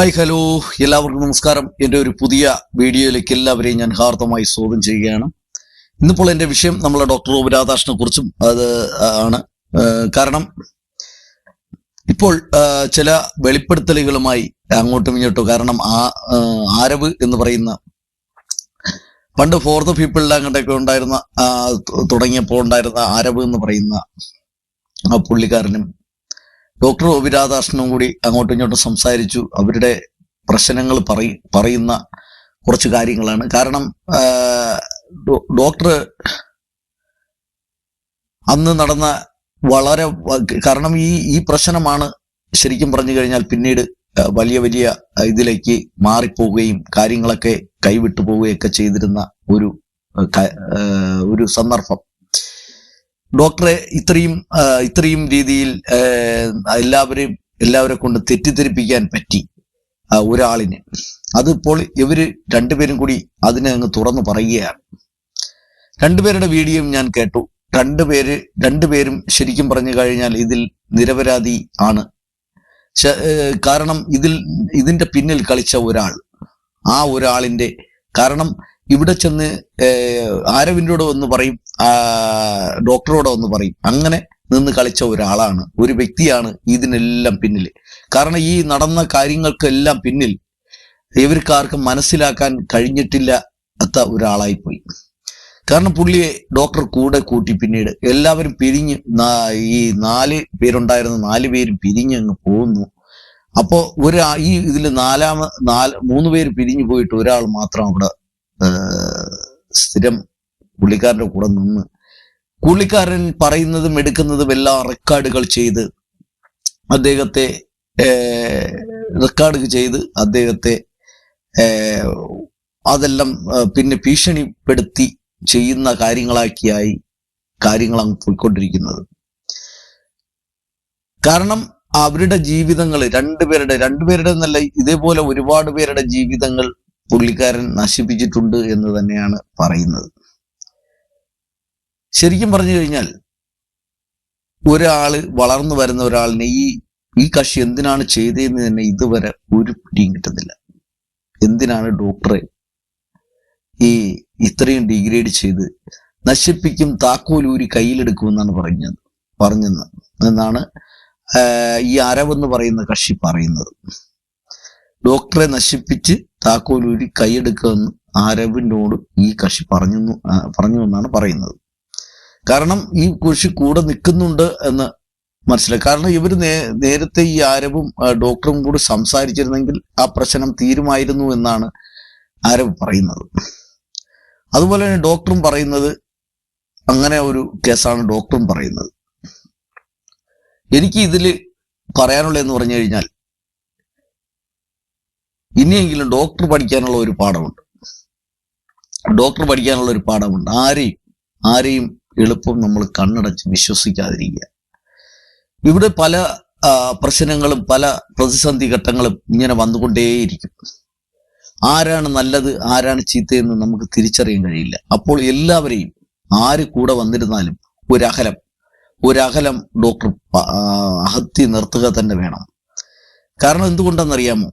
Hi hello. എല്ലാവർക്കും നമസ്കാരം. എന്റെ ഒരു പുതിയ വീഡിയോയിലേക്ക് എല്ലാവരെയും ഞാൻ ഹാർദമായി സ്വാഗതം ചെയ്യുകയാണ്. ഇന്നിപ്പോൾ എന്റെ വിഷയം നമ്മളെ ഡോക്ടർ ഒ. രാധാകൃഷ്ണനെ കുറിച്ചും അത് ആണ്. കാരണം ഇപ്പോൾ ചില വെളിപ്പെടുത്തലുകളുമായി അങ്ങോട്ടും ഇങ്ങോട്ടും കാരണം ആ ആരവ് എന്ന് പറയുന്ന പണ്ട് ഫോർ ദ പീപ്പിളിൽ അങ്ങോട്ടൊക്കെ ഉണ്ടായിരുന്ന തുടങ്ങിയപ്പോൾ ഉണ്ടായിരുന്ന ആരവ് എന്ന് പറയുന്ന ആ പുള്ളിക്കാരനും ഡോക്ടർ ഒ രാധാകൃഷ്ണനും കൂടി അങ്ങോട്ടും ഇങ്ങോട്ടും സംസാരിച്ചു. അവരുടെ പ്രശ്നങ്ങൾ പറ പറയുന്ന കുറച്ച് കാര്യങ്ങളാണ്. കാരണം ഡോക്ടർ അന്ന് നടന്ന വളരെ കാരണം ഈ ഈ പ്രശ്നമാണ് ശരിക്കും പറഞ്ഞു കഴിഞ്ഞാൽ പിന്നീട് വലിയ വലിയ ഇതിലേക്ക് മാറിപ്പോവുകയും കാര്യങ്ങളൊക്കെ കൈവിട്ടു പോവുകയൊക്കെ ചെയ്തിരുന്ന ഒരു ഒരു സന്ദർഭം. ഡോക്ടറെ ഇത്രയും ഇത്രയും രീതിയിൽ എല്ലാവരെയും എല്ലാവരെ കൊണ്ട് തെറ്റിദ്ധരിപ്പിക്കാൻ പറ്റി ഒരാളിന്. അതിപ്പോൾ ഇവർ രണ്ടുപേരും കൂടി അതിനെ അങ്ങ് തുറന്നു പറയുകയാണ്. രണ്ടുപേരുടെ വീഡിയോയും ഞാൻ കേട്ടു. രണ്ടുപേര് രണ്ടുപേരും ശരിക്കും പറഞ്ഞു കഴിഞ്ഞാൽ ഇതിൽ നിരപരാധി ആണ്. കാരണം ഇതിൽ ഇതിന്റെ പിന്നിൽ കളിച്ച ഒരാൾ ആ ഒരാളിന്റെ കാരണം ഇവിടെ ചെന്ന് ആരവിന്റെയോട് ഒന്ന് പറയും ഡോക്ടറോട് ഒന്ന് പറയും. അങ്ങനെ നിന്ന് കളിച്ച ഒരാളാണ് ഒരു വ്യക്തിയാണ് ഇതിനെല്ലാം പിന്നിൽ. കാരണം ഈ നടന്ന കാര്യങ്ങൾക്കെല്ലാം പിന്നിൽ ഇവർക്കാർക്കും മനസ്സിലാക്കാൻ കഴിഞ്ഞിട്ടില്ല അത്ത ഒരാളായിപ്പോയി. കാരണം പുള്ളിയെ ഡോക്ടർ കൂടെ കൂട്ടി പിന്നീട് എല്ലാവരും പിരിഞ്ഞ് ഈ നാല് പേരുണ്ടായിരുന്ന നാല് പേരും പിരിഞ്ഞ് അങ്ങ് പോകുന്നു. അപ്പോ ഒരു ഈ ഇതിൽ നാലാമ നാല് മൂന്ന് പേര് പിരിഞ്ഞു പോയിട്ട് ഒരാൾ മാത്രം അവിടെ സ്ഥിരം പുള്ളിക്കാരന്റെ കൂടെ നിന്ന് പുള്ളിക്കാരൻ പറയുന്നതും എടുക്കുന്നതും എല്ലാം റെക്കോർഡുകൾ ചെയ്ത് അദ്ദേഹത്തെ റെക്കോർഡ് ചെയ്ത് അദ്ദേഹത്തെ അതെല്ലാം പിന്നെ ഭീഷണിപ്പെടുത്തി ചെയ്യുന്ന കാര്യങ്ങളാക്കിയായി കാര്യങ്ങളാണ് പോയിക്കൊണ്ടിരിക്കുന്നത്. കാരണം അവരുടെ ജീവിതങ്ങൾ രണ്ടുപേരുടെ രണ്ടുപേരുടെ എന്നല്ല ഇതേപോലെ ഒരുപാട് പേരുടെ ജീവിതങ്ങൾ പുള്ളിക്കാരൻ നശിപ്പിച്ചിട്ടുണ്ട് എന്ന് തന്നെയാണ് പറയുന്നത്. ശരിക്കും പറഞ്ഞു കഴിഞ്ഞാൽ ഒരാൾ വളർന്നു വരുന്ന ഒരാളിനെ ഈ ഈ കക്ഷി എന്തിനാണ് ചെയ്തതെന്ന് തന്നെ ഇതുവരെ ഒരു പിടിയും കിട്ടുന്നില്ല. എന്തിനാണ് ഡോക്ടറെ ഈ ഇത്രയും ഡിഗ്രേഡ് ചെയ്ത് നശിപ്പിക്കും താക്കോലൂരി കയ്യിലെടുക്കുമെന്നാണ് പറഞ്ഞത് പറഞ്ഞത് എന്നാണ് ഈ അരവെന്ന് പറയുന്ന കക്ഷി പറയുന്നത്. ഡോക്ടറെ നശിപ്പിച്ച് താക്കോലൂരി കൈയെടുക്കുമെന്ന് ആരവിനോട് ഈ കക്ഷി പറഞ്ഞു പറഞ്ഞു എന്നാണ് പറയുന്നത്. കാരണം ഈ കൃഷി കൂടെ നിൽക്കുന്നുണ്ട് എന്ന് മനസ്സിലായി. കാരണം ഇവർ നേരത്തെ ഈ ആരവും ഡോക്ടറും കൂടി സംസാരിച്ചിരുന്നെങ്കിൽ ആ പ്രശ്നം തീരുമായിരുന്നു എന്നാണ് ആരവ് പറയുന്നത്. അതുപോലെ തന്നെ ഡോക്ടറും പറയുന്നത് അങ്ങനെ ഒരു കേസാണ് ഡോക്ടറും പറയുന്നത്. എനിക്ക് ഇതിൽ പറയാനുള്ളതെന്ന് പറഞ്ഞു കഴിഞ്ഞാൽ ഇനിയെങ്കിലും ഡോക്ടർ പഠിക്കാനുള്ള ഒരു പാഠമുണ്ട്. ഡോക്ടർ പഠിക്കാനുള്ള ഒരു പാഠമുണ്ട്. ആരെയും ആരെയും എളുപ്പം നമ്മൾ കണ്ണടച്ച് വിശ്വസിക്കാതിരിക്കുക. ഇവിടെ പല പ്രശ്നങ്ങളും പല പ്രതിസന്ധി ഘട്ടങ്ങളും ഇങ്ങനെ വന്നുകൊണ്ടേയിരിക്കും. ആരാണ് നല്ലത് ആരാണ് ചീത്തയെന്ന് നമുക്ക് തിരിച്ചറിയാൻ കഴിയില്ല. അപ്പോൾ എല്ലാവരെയും ആര് കൂടെ വന്നിരുന്നാലും ഒരകലം ഒരകലം ഡോക്ടർ അഹത്തി നിർത്തുക തന്നെ വേണം. കാരണം എന്തുകൊണ്ടെന്നറിയാമോ?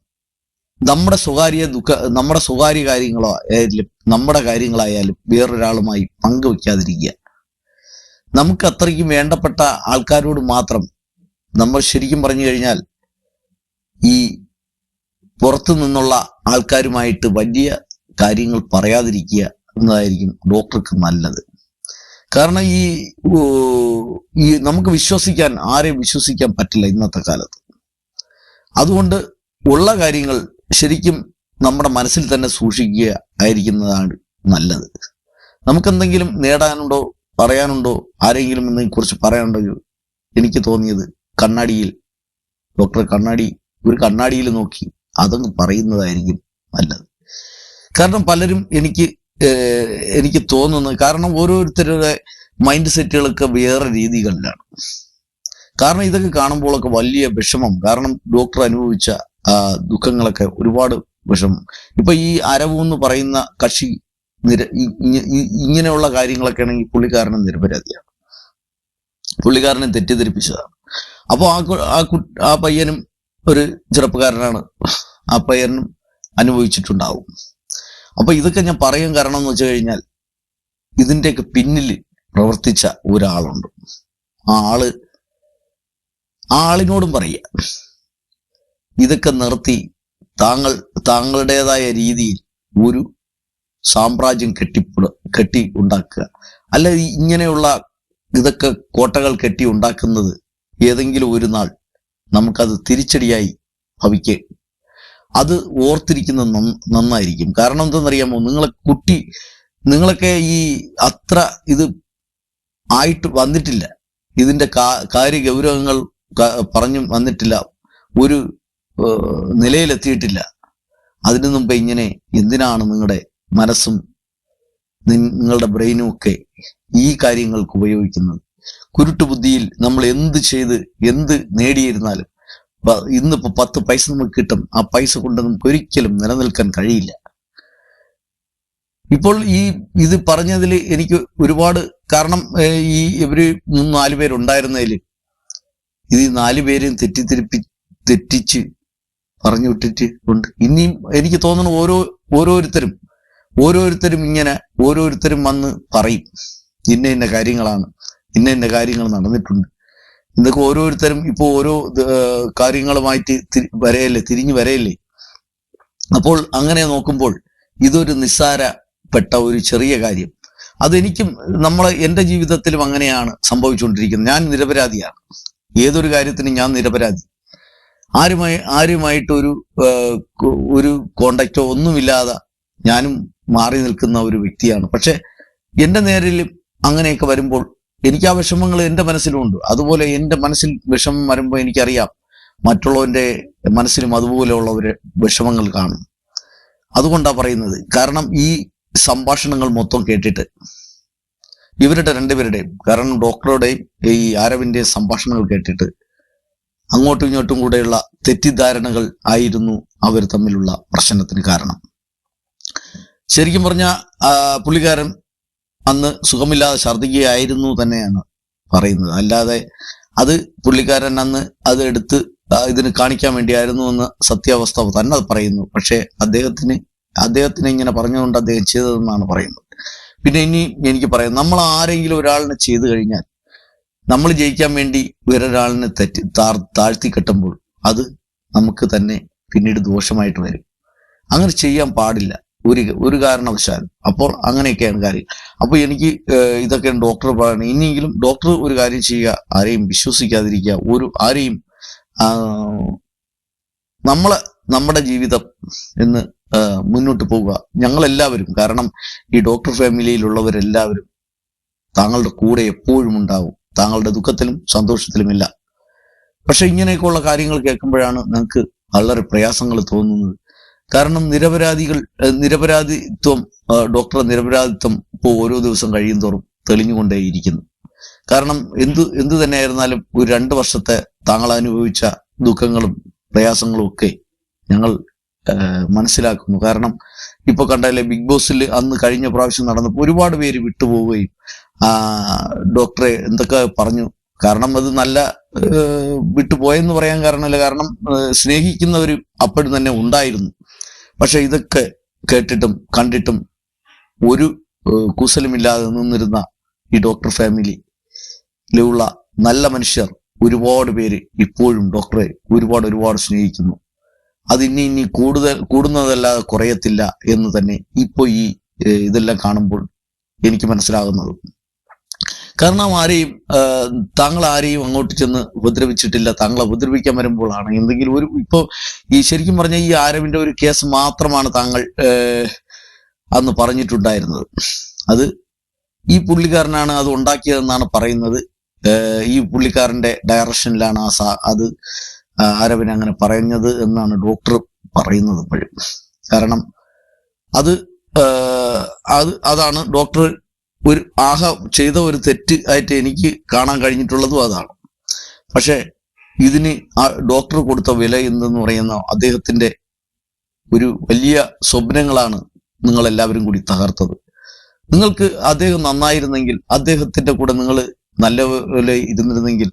നമ്മുടെ സ്വകാര്യ ദുഃഖ നമ്മുടെ സ്വകാര്യ കാര്യങ്ങളോ ആയാലും നമ്മുടെ കാര്യങ്ങളായാലും വേറൊരാളുമായി പങ്കുവെക്കാതിരിക്കുക. നമുക്ക് അത്രയ്ക്കും വേണ്ടപ്പെട്ട ആൾക്കാരോട് മാത്രം നമ്മൾ ശരിക്കും പറഞ്ഞു കഴിഞ്ഞാൽ ഈ പുറത്തു നിന്നുള്ള ആൾക്കാരുമായിട്ട് വലിയ കാര്യങ്ങൾ പറയാതിരിക്കുക എന്നതായിരിക്കും ഡോക്ടർക്ക് നല്ലത്. കാരണം ഈ ഈ നമുക്ക് വിശ്വസിക്കാൻ ആരെയും വിശ്വസിക്കാൻ പറ്റില്ല ഇന്നത്തെ കാലത്ത്. അതുകൊണ്ട് ഉള്ള കാര്യങ്ങൾ ശരിക്കും നമ്മുടെ മനസ്സിൽ തന്നെ സൂക്ഷിക്കുക ആയിരിക്കുന്നതാണ് നല്ലത്. നമുക്കെന്തെങ്കിലും നേടാനുണ്ടോ പറയാനുണ്ടോ ആരെങ്കിലും എന്തെങ്കിലും കുറിച്ച് പറയാനുണ്ടോ? എനിക്ക് തോന്നിയത് കണ്ണാടിയിൽ. ഡോക്ടർ കണ്ണാടി ഒരു കണ്ണാടിയിൽ നോക്കി അതങ്ങ് പറയുന്നതായിരിക്കും നല്ലത്. കാരണം പലരും എനിക്ക് എനിക്ക് തോന്നുന്നത് കാരണം ഓരോരുത്തരുടെ മൈൻഡ് സെറ്റുകളൊക്കെ വേറെ രീതികളിലാണ്. കാരണം ഇതൊക്കെ കാണുമ്പോഴൊക്കെ വലിയ വിഷമം. കാരണം ഡോക്ടർ അനുഭവിച്ച ദുഃഖങ്ങളൊക്കെ ഒരുപാട് വിഷം. ഇപ്പൊ ഈ അരവു എന്ന് പറയുന്ന കക്ഷി നിര ഇങ്ങനെയുള്ള കാര്യങ്ങളൊക്കെ ആണെങ്കിൽ പുള്ളിക്കാരനെ നിരപരാധിയാണ്. പുള്ളിക്കാരനെ തെറ്റിദ്ധരിപ്പിച്ചതാണ്. അപ്പോൾ ആ ആ ആ പയ്യനും ഒരു ചെറുപ്പക്കാരനാണ്. ആ പയ്യനും അനുഭവിച്ചിട്ടുണ്ടാവും. അപ്പൊ ഇതൊക്കെ ഞാൻ പറയാൻ കാരണം എന്ന് വെച്ച് കഴിഞ്ഞാൽ ഇതിന്റെയൊക്കെ പിന്നിൽ പ്രവർത്തിച്ച ഒരാളുണ്ട്. ആ ആൾ ആ ആളിനോടും പറയുക. ഇതൊക്കെ നിർത്തി താങ്കൾ താങ്കളുടേതായ രീതിയിൽ ഒരു സാമ്രാജ്യം കെട്ടിപ്പുട കെട്ടി ഉണ്ടാക്കുക. അല്ല ഇങ്ങനെയുള്ള ഇതൊക്കെ കോട്ടകൾ കെട്ടി ഉണ്ടാക്കുന്നത് ഏതെങ്കിലും ഒരു നാൾ നമുക്കത് തിരിച്ചടിയായി ഭവിക്കെ. അത് ഓർത്തിരിക്കുന്നത് നന്ന- നന്നായിരിക്കും. കാരണം എന്തെന്നറിയാമോ നിങ്ങളെ കുട്ടി നിങ്ങളൊക്കെ ഈ അത്ര ഇത് ആയിട്ട് വന്നിട്ടില്ല. ഇതിന്റെ കാര്യ ഗൗരവങ്ങൾ പറഞ്ഞും വന്നിട്ടില്ല. ഒരു നിലയിലെത്തിയിട്ടില്ല. അതിനു മുമ്പ് ഇങ്ങനെ എന്തിനാണ് നിങ്ങളുടെ മനസ്സും നിങ്ങളുടെ ബ്രെയിനും ഒക്കെ ഈ കാര്യങ്ങൾക്ക് ഉപയോഗിക്കുന്നത്? കുരുട്ടു ബുദ്ധിയിൽ നമ്മൾ എന്ത് ചെയ്ത് എന്ത് നേടിയിരുന്നാലും ഇന്നിപ്പോ പത്ത് പൈസ നമുക്ക് കിട്ടും. ആ പൈസ കൊണ്ട് നമുക്ക് ഒരിക്കലും നിലനിൽക്കാൻ കഴിയില്ല. ഇപ്പോൾ ഈ ഇത് പറഞ്ഞതിൽ എനിക്ക് ഒരുപാട് കാരണം ഈ ഇവർ മൂന്ന് നാല് പേരുണ്ടായിരുന്നതിൽ ഇത് നാല് പേരെയും തെറ്റിദ്ധരിപ്പി തെറ്റിച്ച് പറഞ്ഞു വിട്ടിട്ട് ഉണ്ട്. ഇനിയും എനിക്ക് തോന്നുന്നു ഓരോ ഓരോരുത്തരും ഓരോരുത്തരും ഇങ്ങനെ ഓരോരുത്തരും വന്ന് പറയും. ഇന്ന ഇന്ന കാര്യങ്ങളാണ് ഇന്ന ഇന്ന കാര്യങ്ങൾ നടന്നിട്ടുണ്ട്. എന്തൊക്കെ ഓരോരുത്തരും ഇപ്പോ ഓരോ കാര്യങ്ങളുമായിട്ട് വരയല്ലേ തിരിഞ്ഞു വരയല്ലേ? അപ്പോൾ അങ്ങനെ നോക്കുമ്പോൾ ഇതൊരു നിസ്സാരപ്പെട്ട ഒരു ചെറിയ കാര്യം. അതെനിക്കും നമ്മളെ എന്റെ ജീവിതത്തിലും അങ്ങനെയാണ് സംഭവിച്ചുകൊണ്ടിരിക്കുന്നത്. ഞാൻ നിരപരാധിയാണ്. ഏതൊരു കാര്യത്തിനും ഞാൻ നിരപരാധി. ആരുമായി ആരുമായിട്ടൊരു ഒരു കോണ്ടാക്റ്റോ ഒന്നുമില്ലാതെ ഞാനും മാറി നിൽക്കുന്ന ഒരു വ്യക്തിയാണ്. പക്ഷെ എന്റെ നേരിലും അങ്ങനെയൊക്കെ വരുമ്പോൾ എനിക്ക് ആ വിഷമങ്ങൾ എന്റെ മനസ്സിലുണ്ട്. അതുപോലെ എന്റെ മനസ്സിൽ വിഷമം വരുമ്പോൾ എനിക്കറിയാം മറ്റുള്ളവന്റെ മനസ്സിലും അതുപോലെയുള്ള ഒരു വിഷമങ്ങൾ കാണും. അതുകൊണ്ടാണ് പറയുന്നത്. കാരണം ഈ സംഭാഷണങ്ങൾ മൊത്തം കേട്ടിട്ട് ഇവരുടെ രണ്ടുപേരുടെയും കാരണം ഡോക്ടറുടെയും ഈ ആരവിന്റെയും സംഭാഷണങ്ങൾ കേട്ടിട്ട് അങ്ങോട്ടും ഇങ്ങോട്ടും കൂടെയുള്ള തെറ്റിദ്ധാരണകൾ ആയിരുന്നു അവർ തമ്മിലുള്ള പ്രശ്നത്തിന് കാരണം. ശരിക്കും പറഞ്ഞ പുള്ളിക്കാരൻ അന്ന് സുഖമില്ലാതെ ഛർദ്ദിക്കുകയായിരുന്നു തന്നെയാണ് പറയുന്നത്. അല്ലാതെ അത് പുള്ളിക്കാരൻ അന്ന് അത് എടുത്ത് ഇതിന് കാണിക്കാൻ വേണ്ടിയായിരുന്നു എന്ന് സത്യാവസ്ഥ തന്നെ പറയുന്നു. പക്ഷേ അദ്ദേഹത്തിന് അദ്ദേഹത്തിന് ഇങ്ങനെ പറഞ്ഞുകൊണ്ട് അദ്ദേഹം ചെയ്തതെന്നാണ് പറയുന്നത്. പിന്നെ ഇനി എനിക്ക് പറയാം നമ്മൾ ആരെങ്കിലും ഒരാളിനെ ചെയ്തു കഴിഞ്ഞാൽ നമ്മൾ ജയിക്കാൻ വേണ്ടി വേറൊരാളിനെ തെറ്റി താർ താഴ്ത്തി കെട്ടുമ്പോൾ അത് നമുക്ക് തന്നെ പിന്നീട് ദോഷമായിട്ട് വരും. അങ്ങനെ ചെയ്യാൻ പാടില്ല. ഒരു ഒരു കാരണവശാലും. അപ്പോൾ അങ്ങനെയൊക്കെയാണ് കാര്യം. അപ്പൊ എനിക്ക് ഇതൊക്കെ ഡോക്ടർ പറയുന്നത് ഇനിയെങ്കിലും ഡോക്ടർ ഒരു കാര്യം ചെയ്യുക ആരെയും വിശ്വസിക്കാതിരിക്കുക ഒരു ആരെയും നമ്മളെ നമ്മുടെ ജീവിതം എന്ന് മുന്നോട്ട് പോവുക. ഞങ്ങളെല്ലാവരും കാരണം ഈ ഡോക്ടർ ഫാമിലിയിലുള്ളവരെല്ലാവരും താങ്കളുടെ കൂടെ എപ്പോഴും ഉണ്ടാവും. താങ്കളുടെ ദുഃഖത്തിലും സന്തോഷത്തിലുമില്ല. പക്ഷെ ഇങ്ങനെയൊക്കെയുള്ള കാര്യങ്ങൾ കേൾക്കുമ്പോഴാണ് നിങ്ങൾക്ക് വളരെ പ്രയാസങ്ങൾ തോന്നുന്നത്. കാരണം നിരപരാധികൾ നിരപരാധിത്വം ഡോക്ടർ നിരപരാധിത്വം ഇപ്പോൾ ഓരോ ദിവസം കഴിയും തോറും തെളിഞ്ഞുകൊണ്ടേയിരിക്കുന്നു. കാരണം എന്തു എന്തു തന്നെയായിരുന്നാലും ഒരു രണ്ട് വർഷത്തെ താങ്കൾ അനുഭവിച്ച ദുഃഖങ്ങളും പ്രയാസങ്ങളും ഒക്കെ ഞങ്ങൾ മനസ്സിലാക്കുന്നു. കാരണം ഇപ്പൊ കണ്ടാലേ ബിഗ് ബോസിൽ അന്ന് കഴിഞ്ഞ പ്രാവശ്യം നടന്നപ്പോൾ ഒരുപാട് പേര് വിട്ടുപോവുകയും ഡോക്ടറെ എന്തൊക്കെ പറഞ്ഞു? കാരണം അത് നല്ല വിട്ടുപോയെന്ന് പറയാൻ കാരണമില്ല. കാരണം സ്നേഹിക്കുന്നവർ അപ്പോഴും തന്നെ ഉണ്ടായിരുന്നു. പക്ഷെ ഇതൊക്കെ കേട്ടിട്ടും കണ്ടിട്ടും ഒരു ഏഹ്, കുശലമില്ലാതെ നിന്നിരുന്ന ഈ ഡോക്ടർ ഫാമിലിയിലുള്ള നല്ല മനുഷ്യർ ഒരുപാട് പേര് ഇപ്പോഴും ഡോക്ടറെ ഒരുപാട് ഒരുപാട് സ്നേഹിക്കുന്നു. അത് ഇനി ഇനി കൂടുതൽ കൂടുന്നതല്ലാതെ കുറയത്തില്ല എന്ന് തന്നെ ഇപ്പോൾ ഈ ഇതെല്ലാം കാണുമ്പോൾ എനിക്ക് മനസ്സിലാകുന്നത്. കാരണം ആരെയും താങ്കൾ ആരെയും അങ്ങോട്ട് ചെന്ന് ഉപദ്രവിച്ചിട്ടില്ല. താങ്കളെ ഉപദ്രവിക്കാൻ വരുമ്പോഴാണ് എന്തെങ്കിലും ഒരു ഇപ്പോ ഈ ശരിക്കും പറഞ്ഞ ഈ ആരവിന്റെ ഒരു കേസ് മാത്രമാണ് താങ്കൾ അന്ന് പറഞ്ഞിട്ടുണ്ടായിരുന്നത്. അത് ഈ പുള്ളിക്കാരനാണ് അത് ഉണ്ടാക്കിയതെന്നാണ് പറയുന്നത്. ഈ പുള്ളിക്കാരന്റെ ഡയറക്ഷനിലാണ് ആ സാ അത് ആരവിനെ അങ്ങനെ പറഞ്ഞത് എന്നാണ് ഡോക്ടർ പറയുന്നത് ഇപ്പോഴും. കാരണം അത് അത് അതാണ് ഡോക്ടർ ഒരു ആഹ ചെയ്ത ഒരു തെറ്റ് ആയിട്ട് എനിക്ക് കാണാൻ കഴിഞ്ഞിട്ടുള്ളതും അതാണ്. പക്ഷേ ഇതിന് ആ ഡോക്ടർ കൊടുത്ത വില എന്തെന്ന് പറയുന്ന അദ്ദേഹത്തിന്റെ ഒരു വലിയ സ്വപ്നങ്ങളാണ് നിങ്ങൾ എല്ലാവരും കൂടി തകർത്തത്. നിങ്ങൾക്ക് അദ്ദേഹം നന്നായിരുന്നെങ്കിൽ അദ്ദേഹത്തിന്റെ കൂടെ നിങ്ങൾ നല്ല പോലെ ഇരുന്നിരുന്നെങ്കിൽ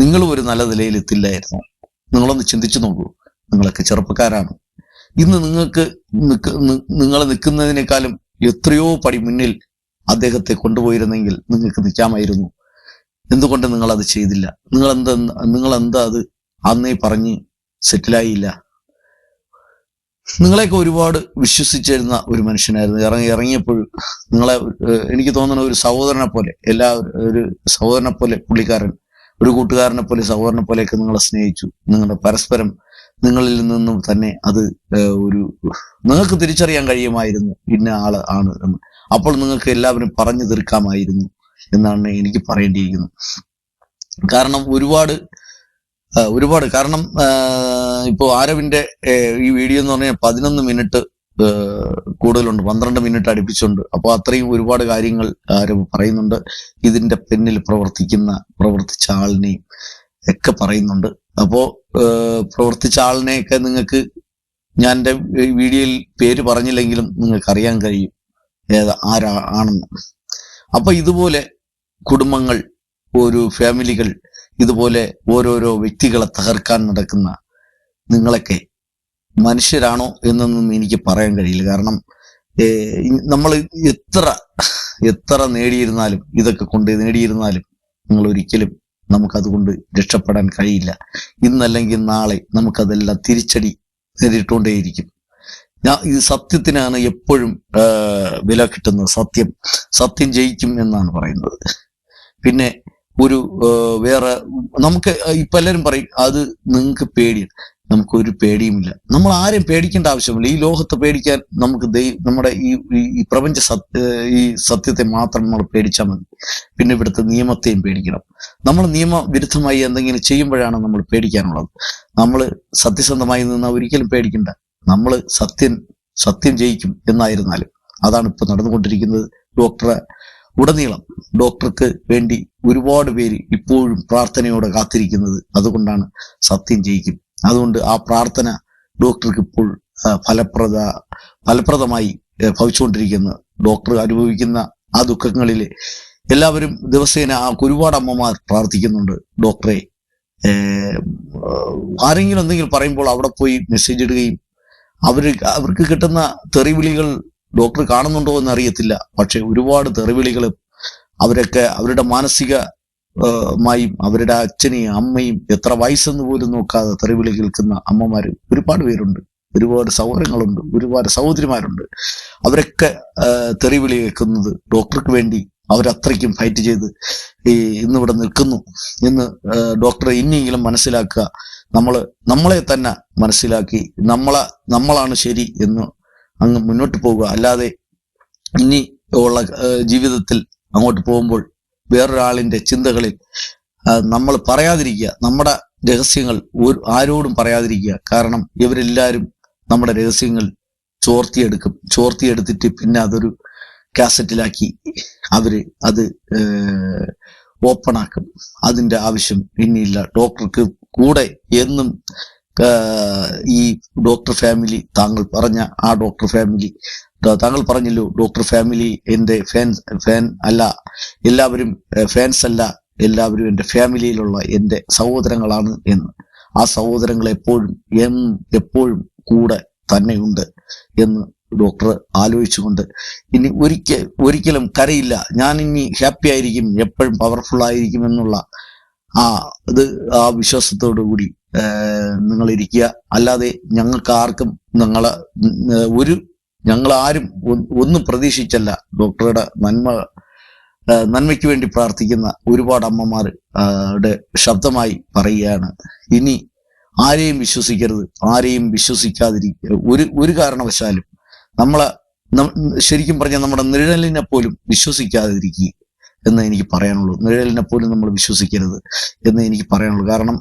നിങ്ങളും ഒരു നല്ല നിലയിൽ എത്തില്ലായിരുന്നു. നിങ്ങളൊന്ന് ചിന്തിച്ചു നോക്കൂ. നിങ്ങളൊക്കെ ചെറുപ്പക്കാരാണ്. ഇന്ന് നിങ്ങൾക്ക് നിങ്ങൾ നിൽക്കുന്നതിനേക്കാളും എത്രയോ പടി മുന്നിൽ അദ്ദേഹത്തെ കൊണ്ടുപോയിരുന്നെങ്കിൽ നിങ്ങൾക്ക് നിൽക്കാമായിരുന്നു. എന്തുകൊണ്ട് നിങ്ങൾ അത് ചെയ്തില്ല? നിങ്ങൾ എന്താ നിങ്ങൾ എന്താ അത് അന്നേ പറഞ്ഞ് സെറ്റിലായില്ല? നിങ്ങളെയൊക്കെ ഒരുപാട് വിശ്വസിച്ചിരുന്ന ഒരു മനുഷ്യനായിരുന്നു. ഇറങ്ങി ഇറങ്ങിയപ്പോൾ നിങ്ങളെ എനിക്ക് തോന്നുന്ന ഒരു സഹോദരനെ പോലെ എല്ലാ ഒരു സഹോദരനെ പോലെ പുള്ളിക്കാരൻ ഒരു കൂട്ടുകാരനെ പോലെ സഹോദരനെ പോലെയൊക്കെ നിങ്ങളെ സ്നേഹിച്ചു. നിങ്ങളുടെ പരസ്പരം നിങ്ങളിൽ നിന്നും തന്നെ അത് ഒരു നിങ്ങൾക്ക് തിരിച്ചറിയാൻ കഴിയുമായിരുന്നു ഇന്ന ആൾ ആണ് എന്ന്. അപ്പോൾ നിങ്ങൾക്ക് എല്ലാവരും പറഞ്ഞു തീർക്കാമായിരുന്നു എന്നാണ് എനിക്ക് പറയേണ്ടിയിരിക്കുന്നത് കാരണം ഒരുപാട് ഒരുപാട്. കാരണം ഇപ്പോൾ ആരവിന്റെ ഈ വീഡിയോ എന്ന് പറഞ്ഞാൽ പതിനൊന്ന് മിനിറ്റ് കൂടുതലുണ്ട്. പന്ത്രണ്ട് മിനിറ്റ് അടുപ്പിച്ചുണ്ട്. അപ്പോൾ അത്രയും ഒരുപാട് കാര്യങ്ങൾ ആരവ് പറയുന്നുണ്ട്. ഇതിന്റെ പിന്നിൽ പ്രവർത്തിക്കുന്ന പ്രവർത്തിച്ച ആളിനെയും ഒക്കെ പറയുന്നുണ്ട്. അപ്പോൾ പ്രവർത്തിച്ച ആളിനെയൊക്കെ നിങ്ങൾക്ക് ഞാൻ എന്റെ വീഡിയോയിൽ പേര് പറഞ്ഞില്ലെങ്കിലും നിങ്ങൾക്ക് അറിയാൻ കഴിയും. ഏതാ ആരാ ആണെന്ന്. അപ്പൊ ഇതുപോലെ കുടുംബങ്ങൾ ഒരു ഫാമിലികൾ ഇതുപോലെ ഓരോരോ വ്യക്തികളെ തകർക്കാൻ നടക്കുന്ന നിങ്ങളൊക്കെ മനുഷ്യരാണോ എന്നൊന്നും എനിക്ക് പറയാൻ കഴിയില്ല. കാരണം നമ്മൾ എത്ര എത്ര നേടിയിരുന്നാലും ഇതൊക്കെ കൊണ്ട് നേടിയിരുന്നാലും നിങ്ങൾ ഒരിക്കലും നമുക്കതുകൊണ്ട് രക്ഷപ്പെടാൻ കഴിയില്ല. ഇന്നല്ലെങ്കിൽ നാളെ നമുക്കതെല്ലാം തിരിച്ചടി നേരിട്ടുകൊണ്ടേയിരിക്കും. ഞാൻ ഈ സത്യത്തിനാണ് എപ്പോഴും വില കിട്ടുന്നത്. സത്യം സത്യം ജയിക്കും എന്നാണ് പറയുന്നത്. പിന്നെ ഒരു വേറെ നമുക്ക് ഇപ്പൊ എല്ലാവരും പറയും അത് നിങ്ങൾക്ക് പേടിയാണ്. നമുക്കൊരു പേടിയുമില്ല. നമ്മൾ ആരെയും പേടിക്കേണ്ട ആവശ്യമില്ല. ഈ ലോകത്തെ പേടിക്കാൻ നമുക്ക് ദൈ നമ്മുടെ ഈ- ഈ പ്രപഞ്ച സത്യ ഈ സത്യത്തെ മാത്രം നമ്മൾ പേടിച്ചാൽ മതി. പിന്നെ ഇവിടുത്തെ നിയമത്തെയും പേടിക്കണം. നമ്മൾ നിയമവിരുദ്ധമായി എന്തെങ്കിലും ചെയ്യുമ്പോഴാണ് നമ്മൾ പേടിക്കാനുള്ളത്. നമ്മൾ സത്യസന്ധമായി നിന്ന് ഒരിക്കലും പേടിക്കണ്ട. നമ്മൾ സത്യം സത്യം ജയിക്കും എന്നായിരുന്നാലും അതാണ് ഇപ്പൊ നടന്നുകൊണ്ടിരിക്കുന്നത്. ഡോക്ടറെ ഉടനീളം ഡോക്ടർക്ക് വേണ്ടി ഒരുപാട് പേര് ഇപ്പോഴും പ്രാർത്ഥനയോടെ കാത്തിരിക്കുന്നത് അതുകൊണ്ടാണ് സത്യം ജയിക്കും. അതുകൊണ്ട് ആ പ്രാർത്ഥന ഡോക്ടർക്ക് ഇപ്പോൾ ഫലപ്രദ ഫലപ്രദമായി ഭവിച്ചുകൊണ്ടിരിക്കുന്നു. ഡോക്ടർ അനുഭവിക്കുന്ന ആ ദുഃഖങ്ങളിൽ എല്ലാവരും ദിവസേന ഒരുപാട് അമ്മമാർ പ്രാർത്ഥിക്കുന്നുണ്ട്. ഡോക്ടറെ ആരെങ്കിലും എന്തെങ്കിലും പറയുമ്പോൾ അവിടെ പോയി മെസ്സേജ് ഇടുകയും അവർ അവർക്ക് കിട്ടുന്ന തെറിവിളികൾ ഡോക്ടർ കാണുന്നുണ്ടോ എന്ന് അറിയത്തില്ല പക്ഷെ ഒരുപാട് തെറിവിളികൾ അവരൊക്കെ അവരുടെ മാനസിക മായും അവരുടെ അച്ഛനെയും അമ്മയും എത്ര വയസ്സെന്ന് പോലും നോക്കാതെ തെറിവിളി കേൾക്കുന്ന അമ്മമാർ ഒരുപാട് പേരുണ്ട്. ഒരുപാട് സഹോദരങ്ങളുണ്ട്. ഒരുപാട് സഹോദരിമാരുണ്ട്. അവരൊക്കെ തെറിവിളി കേൾക്കുന്നത് ഡോക്ടർക്ക് വേണ്ടി അവരത്രയ്ക്കും ഫൈറ്റ് ചെയ്ത് ഈ ഇന്നിവിടെ നിൽക്കുന്നു എന്ന് ഡോക്ടറെ ഇനിയെങ്കിലും മനസ്സിലാക്കുക. നമ്മൾ നമ്മളെ തന്നെ മനസ്സിലാക്കി നമ്മളെ നമ്മളാണ് ശരി എന്ന് അങ്ങ് മുന്നോട്ട് പോവുക. അല്ലാതെ ഇനി ഉള്ള ജീവിതത്തിൽ അങ്ങോട്ട് പോകുമ്പോൾ വേറൊരാളിന്റെ ചിന്തകളിൽ നമ്മൾ പറയാതിരിക്കുക. നമ്മുടെ രഹസ്യങ്ങൾ ഒരു ആരോടും പറയാതിരിക്കുക. കാരണം ഇവരെല്ലാവരും നമ്മുടെ രഹസ്യങ്ങൾ ചോർത്തിയെടുക്കും. ചോർത്തിയെടുത്തിട്ട് പിന്നെ അതൊരു കാസറ്റിലാക്കി അവർ അത് ഓപ്പണാക്കും. അതിന്റെ ആവശ്യം ഇനിയില്ല. ഡോക്ടർക്ക് കൂടെ എന്നും ഈ ഡോക്ടർ ഫാമിലി താങ്കൾ പറഞ്ഞ ആ ഡോക്ടർ ഫാമിലി താങ്കൾ പറഞ്ഞല്ലോ ഡോക്ടർ ഫാമിലി എന്റെ ഫാൻ ഫാൻ അല്ല എല്ലാവരും ഫാൻസ് അല്ല എല്ലാവരും എന്റെ ഫാമിലിയിലുള്ള എന്റെ സഹോദരങ്ങളാണ് എന്ന്. ആ സഹോദരങ്ങൾ എപ്പോഴും എന്നും എപ്പോഴും കൂടെ തന്നെയുണ്ട് എന്ന് ഡോക്ടർ ആലോചിച്ചുകൊണ്ട്. ഇനി ഒരിക്കൽ ഒരിക്കലും കരയില്ല. ഞാൻ ഇനി ഹാപ്പി ആയിരിക്കും എപ്പോഴും പവർഫുൾ ആയിരിക്കും എന്നുള്ള ആ ഇത് ആ വിശ്വാസത്തോടു കൂടി നിങ്ങൾ ഇരിക്കുക അല്ലാതെ ഞങ്ങൾക്ക് ആർക്കും നിങ്ങളെ ഒരു ഞങ്ങൾ ആരും ഒന്നും പ്രതീക്ഷിച്ചല്ല. ഡോക്ടറുടെ നന്മ നന്മയ്ക്ക് വേണ്ടി പ്രാർത്ഥിക്കുന്ന ഒരുപാട് അമ്മമാർ ശബ്ദമായി പറയുകയാണ്. ഇനി ആരെയും വിശ്വസിക്കരുത്. ആരെയും വിശ്വസിക്കാതിരിക്കുക ഒരു ഒരു കാരണവശാലും നമ്മളെ ശരിക്കും പറഞ്ഞാൽ നമ്മുടെ നിഴലിനെ പോലും വിശ്വസിക്കാതിരിക്കുക. എന്ന് എനിക്ക് പറയാനുള്ളൂ. നിഴലിനെ പോലും നമ്മൾ വിശ്വസിക്കരുത് എന്ന് എനിക്ക് പറയാനുള്ളൂ. കാരണം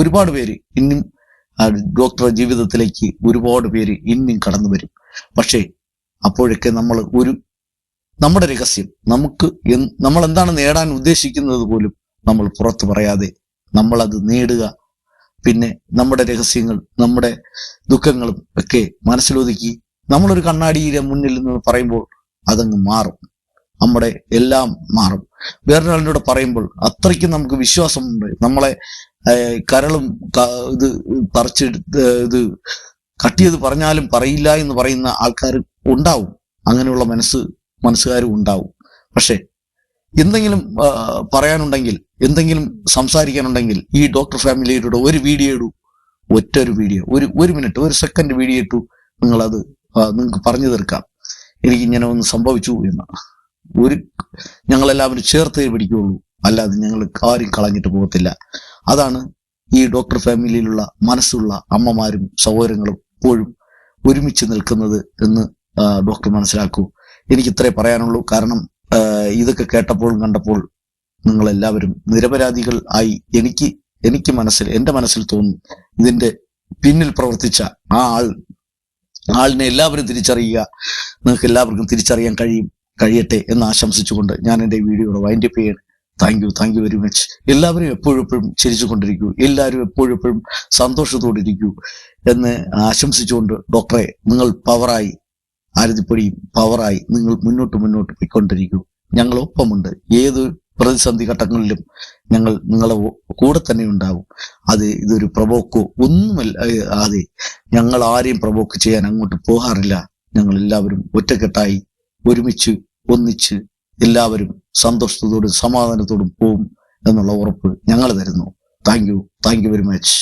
ഒരുപാട് പേര് ഇന്നും ഡോക്ടർ ജീവിതത്തിലേക്ക് ഒരുപാട് പേര് ഇന്നും കടന്നു വരും. പക്ഷേ അപ്പോഴൊക്കെ നമ്മൾ ഒരു നമ്മുടെ രഹസ്യം നമുക്ക് നമ്മൾ എന്താണ് നേടാൻ ഉദ്ദേശിക്കുന്നത് പോലും നമ്മൾ പുറത്തു പറയാതെ നമ്മളത് നേടുക. പിന്നെ നമ്മുടെ രഹസ്യങ്ങൾ നമ്മുടെ ദുഃഖങ്ങളും ഒക്കെ മനസ്സിലൊതുക്കി നമ്മളൊരു കണ്ണാടിയിലെ മുന്നിൽ നിന്ന് പറയുമ്പോൾ അതങ്ങ് മാറും. നമ്മുടെ എല്ലാം മാറും. വേറൊരാളിനോട് പറയുമ്പോൾ അത്രയ്ക്കും നമുക്ക് വിശ്വാസമുണ്ട്. നമ്മളെ കരളും ഇത് പറിച്ചെടുത്ത് ഇത് കട്ടിയത് പറഞ്ഞാലും പറയില്ല എന്ന് പറയുന്ന ആൾക്കാർ ഉണ്ടാവും. അങ്ങനെയുള്ള മനസ്സ് മനസ്സുകാരും ഉണ്ടാവും. പക്ഷെ എന്തെങ്കിലും പറയാനുണ്ടെങ്കിൽ എന്തെങ്കിലും സംസാരിക്കാനുണ്ടെങ്കിൽ ഈ ഡോക്ടർ ഫാമിലിയുടെ ഒരു വീഡിയോ ഇടൂ. ഒറ്റ ഒരു വീഡിയോ. ഒരു ഒരു മിനിറ്റ് ഒരു സെക്കൻഡ് വീഡിയോ ഇട്ടു. നിങ്ങളത് നിങ്ങൾക്ക് പറഞ്ഞു തീർക്കാം. എനിക്ക് ഇങ്ങനെ ഒന്ന് സംഭവിച്ചു എന്ന്. ഒരു ഞങ്ങളെല്ലാവരും ചേർത്തേ പിടിക്കുകയുള്ളൂ അല്ലാതെ ഞങ്ങൾ ആരും കളഞ്ഞിട്ട് പോകത്തില്ല. അതാണ് ഈ ഡോക്ടർ ഫാമിലിയിലുള്ള മനസ്സുള്ള അമ്മമാരും സഹോദരങ്ങളും എപ്പോഴും ഒരുമിച്ച് നിൽക്കുന്നത് എന്ന് ഡോക്ടർ മനസ്സിലാക്കൂ. എനിക്ക് ഇത്രേ പറയാനുള്ളൂ. കാരണം ഇതൊക്കെ കേട്ടപ്പോൾ കണ്ടപ്പോൾ നിങ്ങൾ എല്ലാവരും നിരപരാധികൾ ആയി എനിക്ക് എനിക്ക് മനസ്സിൽ എന്റെ മനസ്സിൽ തോന്നും ഇതിന്റെ പിന്നിൽ പ്രവർത്തിച്ച ആ ആൾ ആളിനെ എല്ലാവരും തിരിച്ചറിയുക. നിങ്ങൾക്ക് എല്ലാവർക്കും തിരിച്ചറിയാൻ കഴിയും. കഴിയട്ടെ എന്ന് ആശംസിച്ചുകൊണ്ട് ഞാൻ എന്റെ വീഡിയോയുടെ വൈൻഡപ്പ് ചെയ്യണം. Thank you thank you very much എല്ലാവരും എപ്പോഴും ചിരിച്ചുകൊണ്ടിരിക്കൂ എല്ലാവരും എപ്പോഴും സന്തോഷത്തോടെ ഇരിക്കൂ എന്ന് ആശംസിച്ചുകൊണ്ട് ഡോക്ടറെ നിങ്ങൾ പവറായി ആരതിപ്പൊടിയും പവറായി നിങ്ങൾ മുന്നോട്ട് മുന്നോട്ട് പോയിക്കൊണ്ടിരിക്കൂ. ഞങ്ങൾ ഒപ്പമുണ്ട് ഏത് പ്രതിസന്ധി ഘട്ടങ്ങളിലും ഞങ്ങൾ നിങ്ങളെ കൂടെ തന്നെ ഉണ്ടാവും. അത് ഇതൊരു പ്രവോക്കോ ഒന്നുമല്ല അതെ. ഞങ്ങൾ ആരെയും പ്രവോക്ക് ചെയ്യാൻ അങ്ങോട്ട് പോകാറില്ല. ഞങ്ങൾ എല്ലാവരും ഒറ്റക്കെട്ടായി ഒരുമിച്ച് ഒന്നിച്ച് എല്ലാവരും സന്തോഷത്തോടും സമാധാനത്തോടും പോവും എന്നുള്ള ഉറപ്പ് ഞങ്ങൾ തരുന്നു. Thank you thank you very much